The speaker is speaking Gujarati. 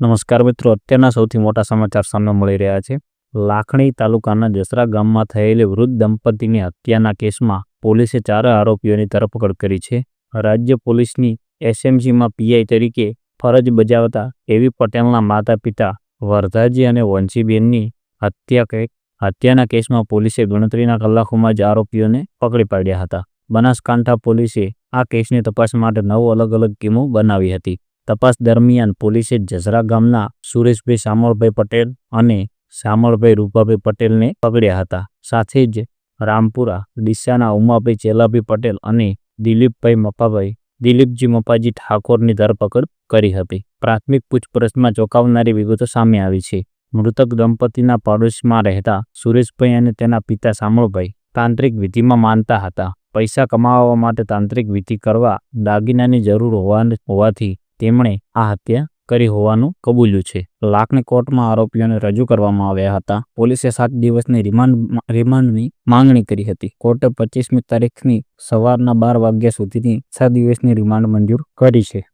નમસ્કાર મિત્રો, અત્યારના સૌથી મોટા સમાચાર સામે મળી રહ્યા છે. લાખણી તાલુકાના જસરા ગામમાં થયેલી વૃદ્ધ દંપતીની હત્યાના કેસમાં પોલીસે ચાર આરોપીઓની ધરપકડ કરી છે. રાજ્ય પોલીસની એસએમસીમાં પીઆઈ તરીકે ફરજ બજાવતા એવી પટેલના માતા પિતા વરધાજી અને વંશીબેનની હત્યા કે હત્યાના કેસમાં પોલીસે ગણતરીના કલાકોમાં જ આરોપીઓને પકડી પાડ્યા હતા. બનાસકાંઠા પોલીસે આ કેસની તપાસ માટે નવ અલગ અલગ ટીમો બનાવી હતી. તપાસ દરમિયાન પોલીસે જસરા ગામના સુરેશભાઈ શામળભાઈ પટેલ અને શામળભાઈ રૂપાભાઈ પટેલને પકડ્યા હતા. સાથે જ રામપુરા, ડીસાના ઉમાભાઈ ચેલાભાઈ પટેલ અને દિલીપભાઈ મપાભાઈ દિલીપજી મપાજી ઠાકોરની ધરપકડ કરી હતી. પ્રાથમિક પૂછપરછમાં ચોંકાવનારી વિગતો સામે આવી છે. મૃતક દંપતીના પડોશમાં રહેતા સુરેશભાઈ અને તેના પિતા શામળભાઈ તાંત્રિક વિધિમાં માનતા હતા. પૈસા કમાવવા માટે તાંત્રિક વિધિ કરવા દાગીનાની જરૂર હોવા- હોવાથી તેમણે આ હત્યા કરી હોવાનું કબૂલ્યું છે. લાકની કોર્ટમાં આરોપીઓને રજૂ કરવામાં આવ્યા હતા. પોલીસે સાત દિવસની રિમાન્ડ રિમાન્ડની માંગણી કરી હતી. કોર્ટે પચીસમી તારીખની સવારના બાર વાગ્યા સુધીની છ દિવસની રિમાન્ડ મંજૂર કરી છે.